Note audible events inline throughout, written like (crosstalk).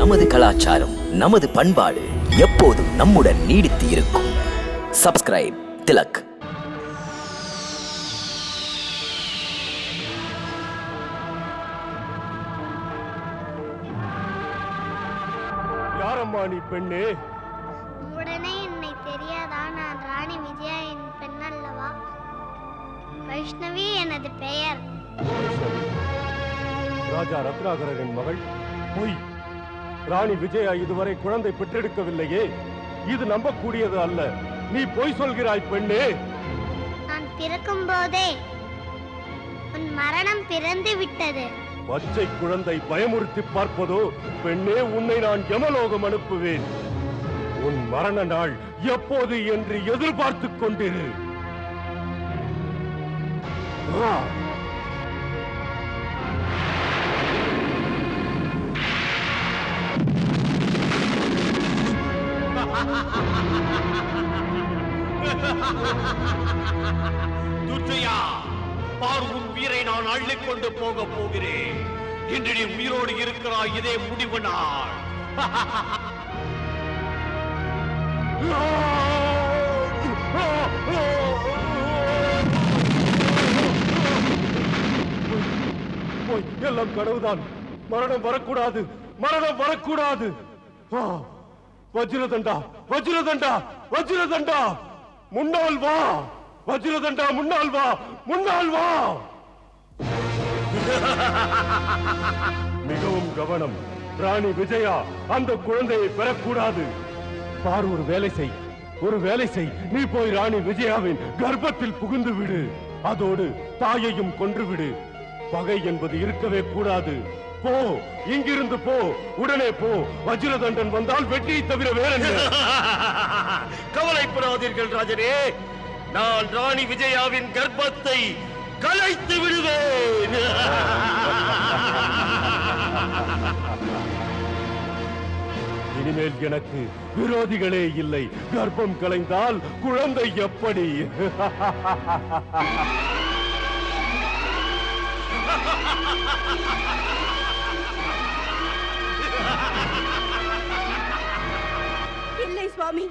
நமது கலாச்சாரம் நமது பண்பாடு எப்போதும் நம்முடன் நீடித்து இருக்கும். சப்ஸ்கிரைப் திலக். யாரம்மா நீ பெண்ணே? உடனே என்னை தெரியாதா? நான் ராணி விஜயா என் பெண் அல்லவா? வைஷ்ணவி எனது பெயர். ராஜா ரத்னாகரரின் மகள் பொய். ராணி விஜயா இதுவரை குழந்தை பெற்றெடுக்கவில்லையே. இது நம்பக்கூடியது அல்ல. நீ பொய் சொல்கிறாய் பெண்ணே. நான் பிறக்கும் போதே உன் மரணம் பிறந்து விட்டது. பச்சை குழந்தை பயமுறுத்தி பார்ப்பதோ பெண்ணே உன்னை நான் யமலோகம் அனுப்புவேன். உன் மரண நாள் எப்போது என்று எதிர்பார்த்துக் கொண்டிரு. துர்ஜயா பார் உன் உயிரை நான் அள்ளிக்கொண்டு போக போகிறேன். இன்று நீ உயிரோடு இருக்கிறாய் இதே முடிவு நாள். போய் எல்லாம் கனவுதான் மரணம் வரக்கூடாது. மரணம் வரக்கூடாது. ஆ, வஜ்ரதண்டா வஜ்ரதண்டா வஜ்ரதண்டா. முன்னால் வா வஜ்ரதண்டா முன்னால் வா முன்னால் வா. மிகவும் கவனம். ராணி விஜயா அந்த குழந்தையை பெறக்கூடாது. பார் ஒரு வேலை செய். ஒரு வேலை செய். நீ போய் ராணி விஜயாவின் கர்ப்பத்தில் புகுந்து விடு. அதோடு தாயையும் கொன்று விடு. பகை என்பது இருக்கவே கூடாது. போ இங்கிருந்து போ உடனே போ. வஜ்ரதண்டன் வந்தால் வெற்றியை தவிர வேற (laughs) கவலைப்படாதீர்கள் ராஜனே. நான் ராணி விஜயாவின் கர்ப்பத்தை கலைத்து விடுவேன். (laughs) இனிமேல் எனக்கு விரோதிகளே இல்லை. கர்ப்பம் கலைந்தால் குழந்தை எப்படி? இல்லை (laughs) சுவாமி.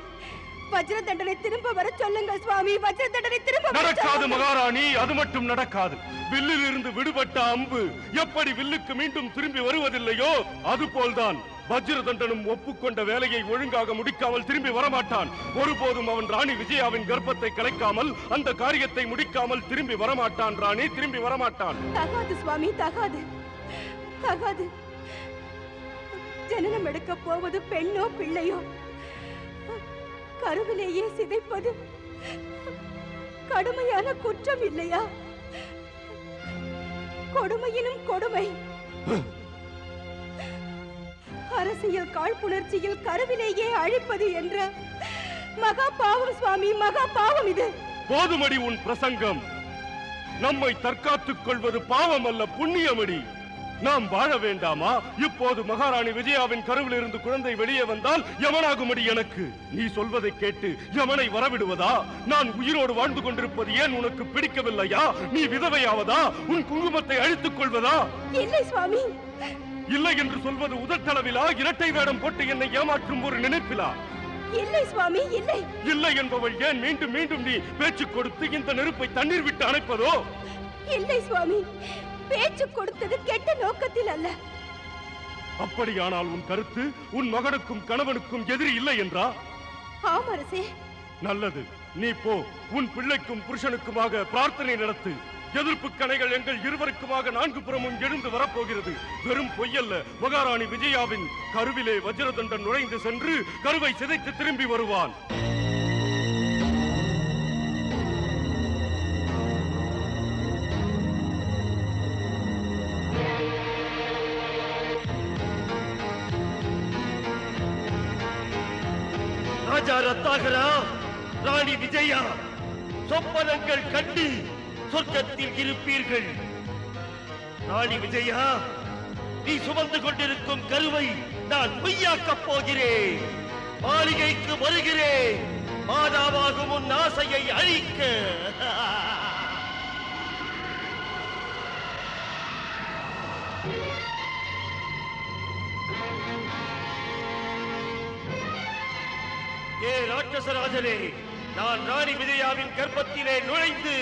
வஜ்ர தண்டனை திரும்ப வர சொல்லுங்கள் சுவாமி. வஜ்ர தண்டனை திரும்ப நடக்காது. மகாராணி அது மட்டும் நடக்காது. வில்லில் இருந்து விடுபட்ட அம்பு எப்படி வில்லுக்கு மீண்டும் திரும்பி வருவதில்லையோ அதுபோல்தான் வஜ்ரதண்டனும் ஒப்புக்கொண்ட வேலையை ஒழுங்காக முடிக்காமல் திரும்பி வரமாட்டான். ஒருபோதும் அவன் ராணி விஜயாவின் கர்ப்பத்தை கலைக்காமல் அந்த காரியத்தை முடிக்காமல் திரும்பி வரமாட்டான் ராணி திரும்பி வரமாட்டான். தகாது சுவாமி தகாது. தகாது. ஜனனம் எடுக்க போவது பெண்ணோ பிள்ளையோ? கருவிலேயே சிதைப்பது கடுமையான குற்றம் இல்லையா? கொடுமையிலும் கொடுமை. அரசியல் காழ்ப்புணர்ச்சியில் கருவிலேயே அழிப்பது என்ற மகா பாவம் சுவாமி மகா பாவம் இது. போதுமடி உன் பிரசங்கம். நம்மை தற்காத்துக் கொள்வது பாவம் அல்ல புண்ணியமடி. நாம் வாழ வேண்டாமா? இப்போது மகாராணி விஜயாவின் கருவில் இருந்து குழந்தை வெளியே வந்தால் யமனாகுமடி எனக்கு. நீ சொல்வதை கேட்டு யமனை வரவிடுவதா? நான் உயிரோடு வாழ்ந்து கொண்டிருப்பது ஏன் உனக்கு பிடிக்கவில்லையா? நீ விதவையாவதா? உன் குங்குமத்தை அழித்துக் கொள்வதா? இல்லை சுவாமி. இல்லை என்று சொல்வது உதட்டளவிலா இரட்டை வேடம் போட்டு என்னை ஏமாற்றும் ஒரு நினைப்பிலா? இல்லை சுவாமி இல்லை. இல்லை என்பவள் ஏன் மீண்டும் மீண்டும் நீ பேச்சு கொடுத்து இந்த நெருப்பை தண்ணீர் விட்டு அணைப்பதோ? இல்லை சுவாமி. பேச்சு கொடுத்தது கெட்ட நோக்கத்தில் அல்ல. அப்படியானால் உன் கருத்து உன் மகனுக்கும் கணவனுக்கும் எதிரி இல்லை என்றா? ஆம் அரசே. நல்லது. நீ போ. உன் பிள்ளைக்கும் புருஷனுக்குமாக பிரார்த்தனை நடத்து. எதிர்ப்பு கணைகள் எங்கள் இருவருக்குமாக நான்கு புறமும் எழுந்து வரப்போகிறது. வெறும் பொய்யல்ல. மகாராணி விஜயாவின் கருவிலே வஜ்ரதண்டன் நுழைந்து சென்று கருவை சிதைத்து திரும்பி வருவான். ராஜா ரத்தாகரா ராணி விஜயா சொப்பனங்கள் கண்டு சொர்க்கத்தில் இருப்பீர்கள். ராணி விஜயா நீ சுமந்து கொண்டிருக்கும் கருவை நான் பொய்யாக்கப் போகிறேன். மாளிகைக்கு வருகிறேன். மாதாவாகும் உன் ஆசையை அழிக்க. (laughs) ஏ ராட்சசராஜனே நான் ராணி விஜயாவின் கர்ப்பத்திலே நுழைந்து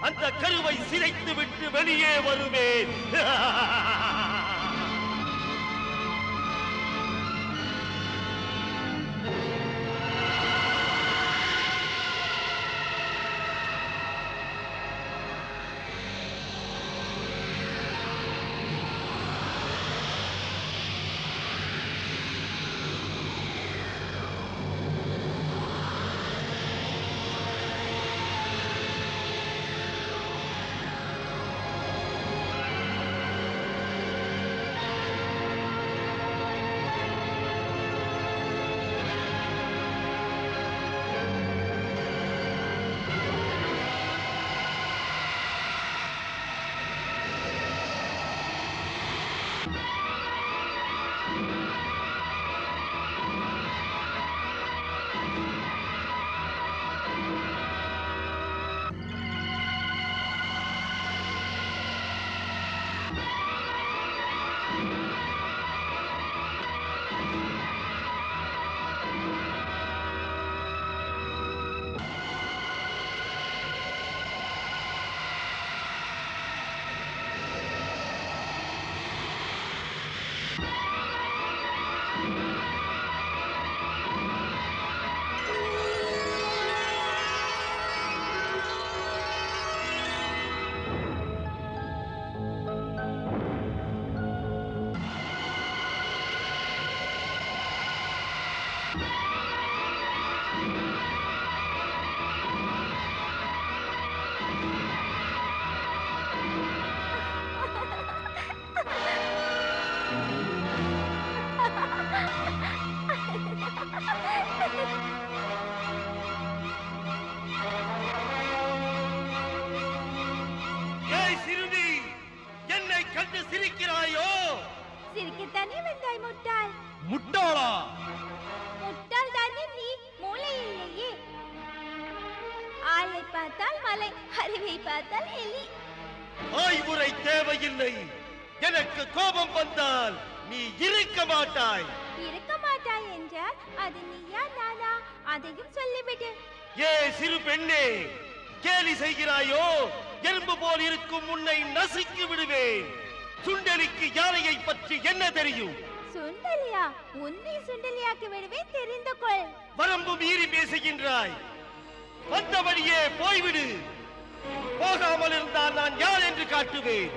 அந்த கருவை சிதைத்து விட்டு வெளியே வருவேன். (laughs) எனக்கு கோபம் வந்தால் நீ இருக்க மாட்டாய். இருக்க மாட்டாய் என்றால் அது நீயா நானா? அதையும் சொல்லிவிடு. ஏ சிறு பெண்ணே கேலி செய்கிறாயோ? எறும்பு போல் இருக்கும் உன்னை நசுக்கி விடுவேன். சுண்டலிக்கு யானையை பற்றி என்ன தெரியும்? சுண்டலியா? உன்னை சுண்டலியாக்கி விடுவேன் தெரிந்து கொள். வரம்பு மீறி பேசுகின்றாய். வந்த வழியே போய்விடு. போகாமல் இருந்தால் நான் யார் என்று காட்டுவேன்.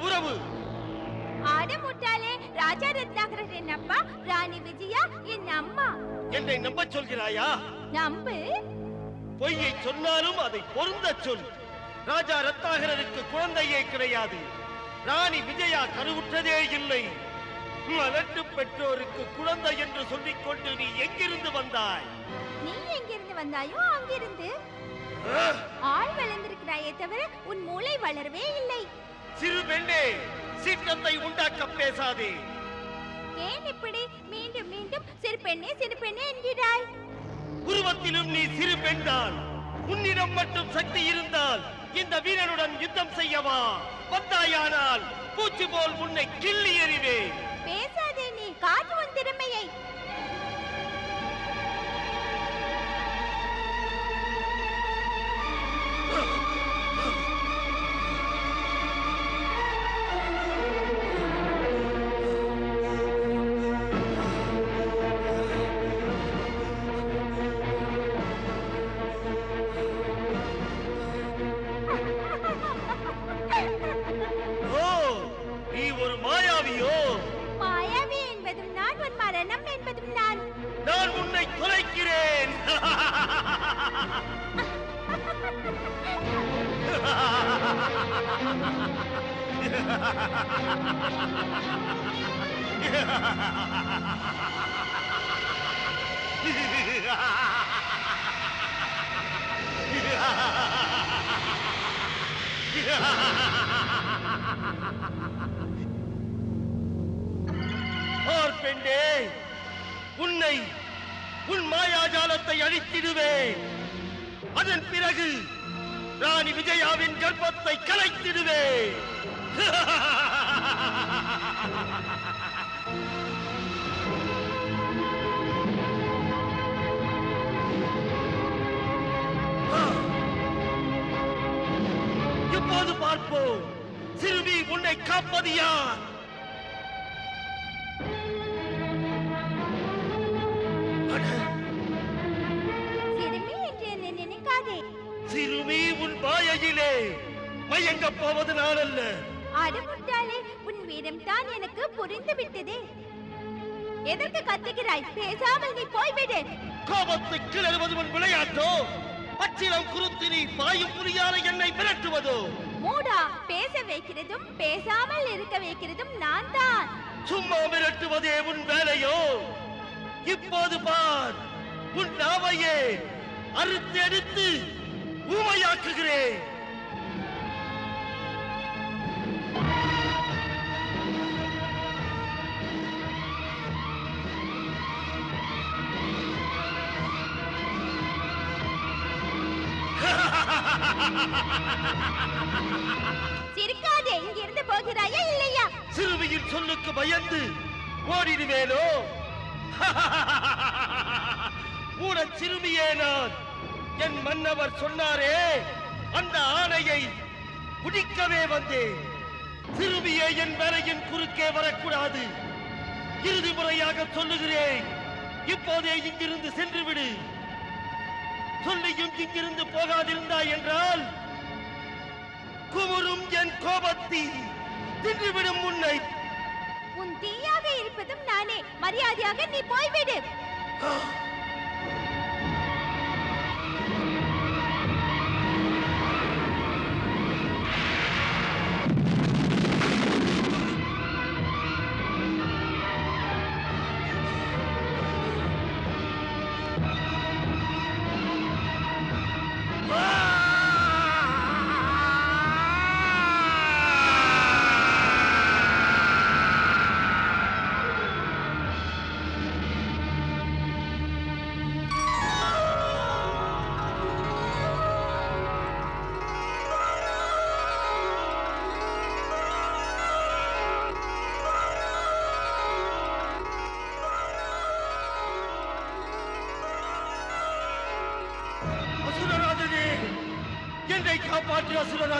உறவு. ஆட முட்டாளே ராஜா ரத்னாகரன் என் அப்பா ராணி விஜயா என் அம்மா. என்னை நம்பச் சொல்கிறாயா? நம்பு. பொய்யை சொன்னாலும் அதை பொருந்தச் சொல். ராஜா ரத்தாகரனுக்கு குழந்தையே கிடையாது. ராணி விஜயா கருவுற்றதே இல்லை. மலட்டு பெற்றோருக்கு குழந்தை என்று சொல்லிக் கொண்டு நீ எங்கிருந்து வந்தாய்? நீ எங்கிருந்து வந்தாயோ அங்கிருந்து! ஆள் வளர்ந்திருக்கிறாயே தவிர உன் மூளை வளரவே இல்லை. சிறு பெண்ணே சீற்றத்தை உண்டாக்க பேசாதே. ஏன் இப்படி? மீண்டும் மீண்டும் சிறு பெண்ணே சிறு பெண்ணே என்கிறாய். உருவத்திலும் நீ சிறு பெண்தான். உன்னிடம் மட்டும் சக்தி இருந்தால் இந்த வீரனுடன் யுத்தம் செய்யவா? வந்தாயானால் பூச்சி போல் உன்னை கிள்ளி எறிவேன். பேசாதே நீ காட்டு உன் திறமையை. பெண்டே உன்னை உன் மாயாஜாலத்தை அழித்திடுவேன். அதன் பிறகு ராணி விஜயாவின் கர்ப்பத்தை கலைத்திடுவேன். (laughs) உன்னை காப்பது யார்? சிறுமி உன் வாயையிலே மயங்கப் போவது நான் அல்ல அடமுட்டாளே உன் வீரம் தான் எனக்கு புரிந்து விட்டதே. எதற்கு கத்துகிறாய்? பேசாமல் நீ போய்விடு. கோபத்தை கிளறுவது உன் விளையாட்டோ? பச்சிலம் குருத்தினி பாயும் புரியாத என்னை விரட்டுவதோ மூடா பேச வைக்கிறதும் பேசாமல் இருக்க வைக்கிறதும் நான் தான் சும்மா மிரட்டுவதே உன் வேலையோ? இப்போது பார் உன் நாவையே அறுத்து எடுத்து ஊமையாக்குகிறேன் சிரிக்காதே இங்கிருந்து போகிறாயா இல்லையா? சிறுமியின் சொல்லுக்கு பயந்து ஓடிடுவேனோ? (laughs) ஊன சிறுமியே நான். என் மன்னவர் சொன்னாரே அந்த ஆணையை குடிக்கவே வந்தேன். சிறுமியே என் வேலையின் குறுக்கே வரக்கூடாது. இறுதி முறையாக சொல்லுகிறேன். இப்போதே இங்கிருந்து சென்று விடு சொல்லியும் இங்கிருந்து போகாதிருந்தாய் என்றால் குமுறும் என் கோபத்தி தின்றுவிடும் உன்னை. உன் தீயாக இருப்பதும் நானே. மரியாதையாக நீ போய்விடு.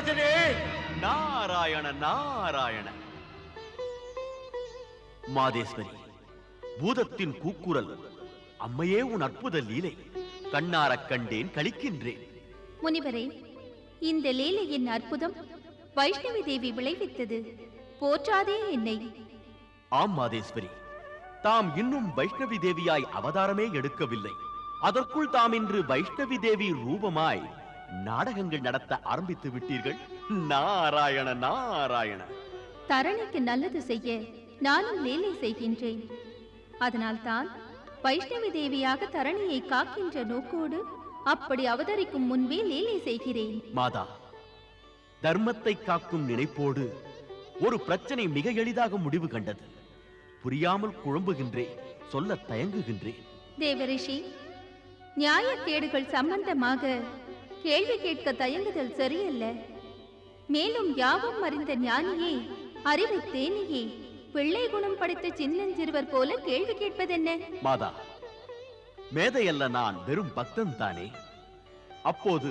அசுரராஜனே நாராயண நாராயண. மாதேஸ்வரி பூதத்தின் கூக்குரல் அம்மையே உன் அற்புத லீலை கண்ணாரக் கண்டேன் கழிக்கின்றேன். முனிவரே இந்த லீலையின் அற்புதம் வைஷ்ணவி தேவி விளைவித்தது. போற்றாதே என்னை. ஆம் மாதேஸ்வரி தாம் இன்னும் வைஷ்ணவி தேவியாய் அவதாரமே எடுக்கவில்லை. அதற்குள் தாம் இன்று வைஷ்ணவி தேவி ரூபமாய் நாடகங்கள் நடத்த ஆரம்பித்து விட்டீர்கள்? நாராயண நாராயண. தரணிக்கு நல்லது செய்ய நானும் லீலை செய்கின்றேன். அதனால்தான் வைஷ்ணவி தேவியாக தரணியை காக்கின்ற நோக்கோடு அப்படி அவதரிக்கும் முன்பே லீலை செய்கிறேன். மாதா தர்மத்தை காக்கும் நினைப்போடு ஒரு பிரச்சனை மிக எளிதாக முடிவு கண்டது. புரியாமல் குழம்புகின்றேன் சொல்ல தயங்குகின்றேன். தேவரிஷி நியாயக்கேடுகள் சம்பந்தமாக கேள்வி கேட்க தயங்குதல் சரியல்ல. மேலும் யாவும் அறிந்த ஞானியே அறிவை தேனியே பிள்ளை குணம் படைத்த சின்னஞ்சிறுவர் போல கேள்வி கேட்பதென்ன? மாதா மேதையல்ல நான் வெறும் பக்தன் தானே. அப்போது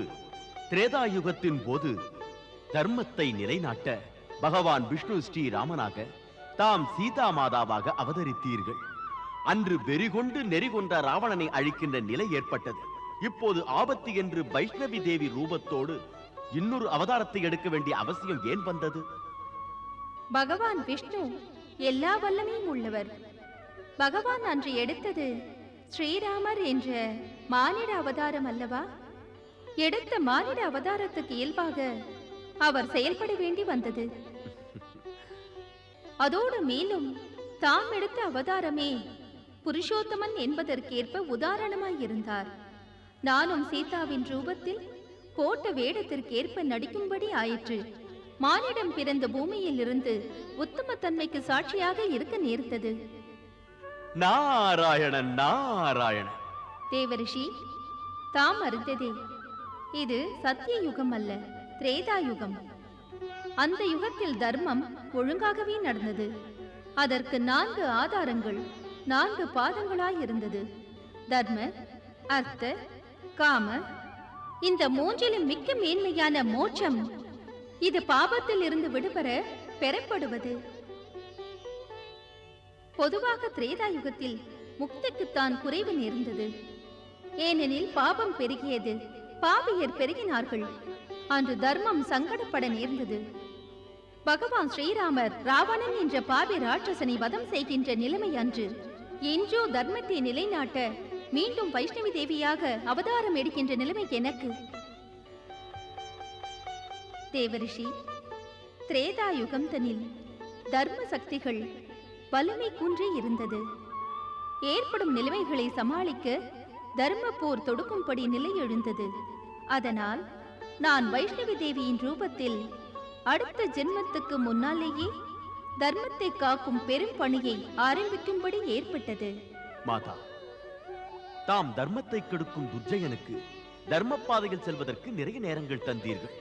திரேதாயுகத்தின் போது தர்மத்தை நிலைநாட்ட பகவான் விஷ்ணு ஸ்ரீ ராமனாக தாம் சீதா மாதாவாக அவதரித்தீர்கள். அன்று வெறிகொண்டு நெறிகொண்ட ராவணனை அழிக்கின்ற நிலை ஏற்பட்டது. இப்போது ஆபத்து என்று வைஷ்ணவி தேவி ரூபத்தோடு இன்னொரு அவதாரத்தை எடுக்க வேண்டிய அவசியம் ஏன் வந்தது? பகவான் விஷ்ணு எல்லா வல்லமையும் உள்ளவர். பகவான் அன்று எடுத்தது ஸ்ரீராமர் என்ற மானிட அவதாரம் அல்லவா? எடுத்த மானிட அவதாரத்துக்கு இயல்பாக அவர் செயல்பட வேண்டி வந்தது. அதோடு மேலும் தாம் எடுத்த அவதாரமே புருஷோத்தமன் என்பதற்கேற்ப உதாரணமாயிருந்தார். நானும் சீதாவின் ரூபத்தில் போட்ட வேடத்திற்கேற்ப நடிக்கும்படி ஆயிற்று. மானிடம் பிறந்த பூமியில் இருந்து உத்தமத்தன்மைக்கு சாட்சியாக இருக்க நேர்ந்தது. நாராயணன் நாராயணன். தேவரிஷி தாம் அறிந்ததே. இது சத்திய யுகம் அல்ல திரேதா யுகம் அந்த யுகத்தில் தர்மம் ஒழுங்காகவே நடந்தது. அதற்கு நான்கு ஆதாரங்கள் நான்கு பாதங்களாய் இருந்தது. தர்ம அர்த்த காம இந்த மூன்றிலும் மிக்க மேன்மையான மோட்சம் இது பாபத்தில் இருந்து விடுபட பெறப்படுவது. பொதுவாக திரேதா யுகத்தில் முக்திக்குத்தான் குறைவு நேர்ந்தது. ஏனெனில் பாபம் பெருகியது பாவியர் பெருகினார்கள். அன்று தர்மம் சங்கடப்பட நேர்ந்தது. பகவான் ஸ்ரீராமர் ராவணன் என்ற பாவி ராட்சசனை வதம் செய்கின்ற நிலைமை அன்று என்றோ தர்மத்தை நிலைநாட்ட மீண்டும் வைஷ்ணவி தேவியாக அவதாரம் எடுக்கின்ற நிலைமை எனக்கு. தேவரிஷி திரேதா யுகம் தனில் தர்ம சக்திகள் வலிமை குன்றி இருந்தது. ஏற்படும் நிலைமைகளை சமாளிக்க தர்ம போர் தொடுக்கும்படி நிலை எழுந்தது. அதனால் நான் வைஷ்ணவி தேவியின் ரூபத்தில் அடுத்த ஜென்மத்துக்கு முன்னாலேயே தர்மத்தை காக்கும் பெரும் பணியை ஆரம்பிக்கும்படி ஏற்பட்டது. மாதா தாம் தர்மத்தை கெடுக்கும் துர்ஜயனுக்கு தர்ம பாதையில் செல்வதற்கு நிறைய நேரங்கள் தந்தீர்கள்.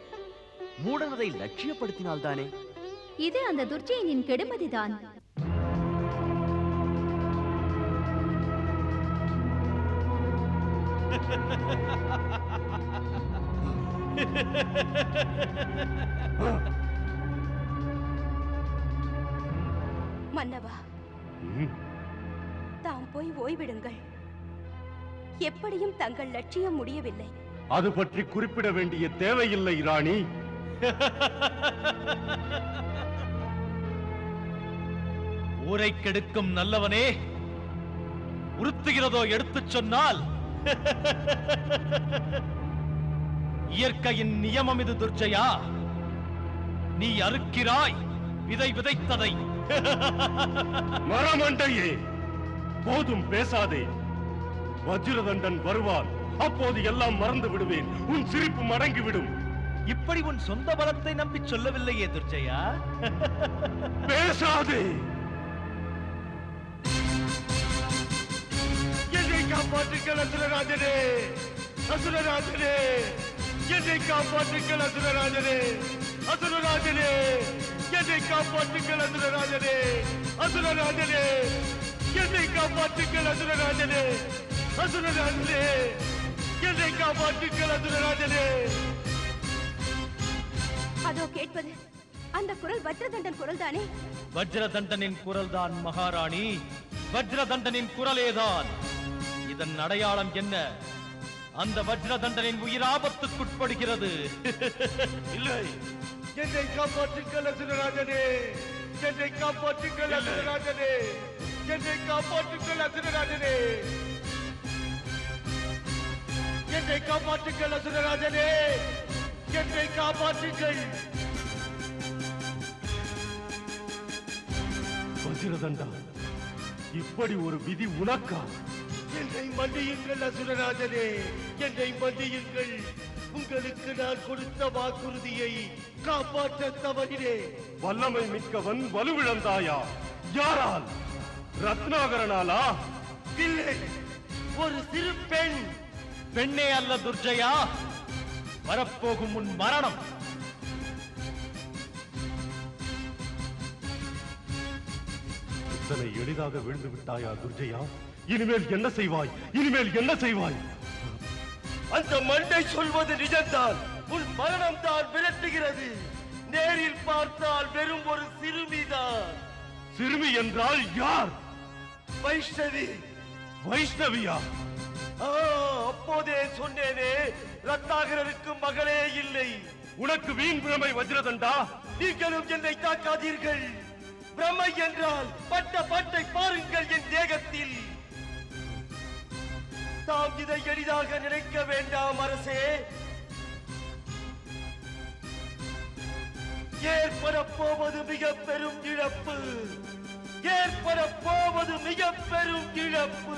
மூடனதை லட்சியப்படுத்தினால்தானே? இது அந்த துர்ஜயனின் கெடுமதிதான். மன்னவா தாம் போய் ஓய்விடுங்கள். எப்படியும் தங்கள் லட்சியம் முடியவில்லை. அது பற்றி குறிப்பிட வேண்டிய தேவையில்லை ராணி. ஊரை கெடுக்கும் நல்லவனே உறுத்துகிறதோ எடுத்துச் சொன்னால் இயற்கையின் நியமம் இது துர்ஜயா. நீ அறுக்கிறாய் விதை விதைத்ததை. மரமண்டையே போதும் பேசாதே. வஜ்ரதண்டன் வருவான் அப்போது எல்லாம் மறந்து விடுவேன். உன் சிரிப்பு மடங்கிவிடும். இப்படி உன் சொந்த பலத்தை நம்பி சொல்லவில்லையே துர்ஜயா? பேசாதே. என்னை காப்பாற்றுங்கள் அசுரராஜனே. அசுரராஜனே. என்னை காப்பாற்றுங்கள் அசுரராஜனே. அசுரராஜனே. என்னை காப்பாற்றுங்கள் அசுரராஜனே. அசுரராஜனே. என்னை காப்பாற்றுங்கள் அசுரராஜனே. அசுரராஜனே என்னை காப்பாற்றுங்கள் அசுரராஜனே அதோ கேட்பது அந்த குரல் வஜ்ரதண்டன் குரல் தானே வஜ்ரதண்டனின் குரல்தான் மகாராணி வஜ்ரதண்டனின் குரலேதான் இதன் அடையாளம் என்ன? அந்த வஜ்ரதண்டனின் உயிராபத்துக்குட்படுகிறது இல்லை. என்னை காப்பாற்றுங்கள் அசுரராஜனே. என்னை காப்பாற்றுங்கள் அசுரராஜனே. என்னை காப்பாற்றுங்கள் அசுரராஜனே. என்னை காப்பாற்றுங்கள் அசுரராஜனே. என்னை காப்பாற்றுங்கள். வஜ்ரதண்டா இப்படி ஒரு விதி உனக்கா? என்னை மன்னியுங்கள் அசுரராஜனே. என்னை மன்னியுங்கள். உங்களுக்கு நான் கொடுத்த வாக்குறுதியை காப்பாற்ற தவறினே வல்லமை மிக்கவன் வலுவிழந்தாயா? யாரால்? ரத்னாகரனாலா? இல்லை ஒரு சிறு பெண். பெண்ணே அல்ல துர்ஜயா. வரப்போகும் உன் மரணம். இத்தனை எளிதாக விழுந்து விட்டாயா துர்ஜயா? இனிமேல் என்ன செய்வாய்? இனிமேல் என்ன செய்வாய்? அந்த மண்டை சொல்வது நிஜம்தான். உன் மரணம் தான் விரட்டுகிறது. நேரில் பார்த்தால் வெறும் ஒரு சிறுமிதான் சிறுமி என்றால் யார்? வைஷ்ணவி. வைஷ்ணவியா? அப்போதே சொன்னேனே ரத்னாகரருக்கு மகளே இல்லை. உனக்கு வீண் பிரமை வஜ்ரதண்டா? நீங்களும் என்னை தாக்காதீர்கள். பிரம்மை என்றால் பட்ட பட்டை பாருங்கள் என் தேகத்தில். தாம் இதை எளிதாக நினைக்க வேண்டாம் அரசே. ஏற்பட போவது மிக பெரும் இழப்பு. ஏற்பட போவது மிக பெரும் இழப்பு.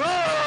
go!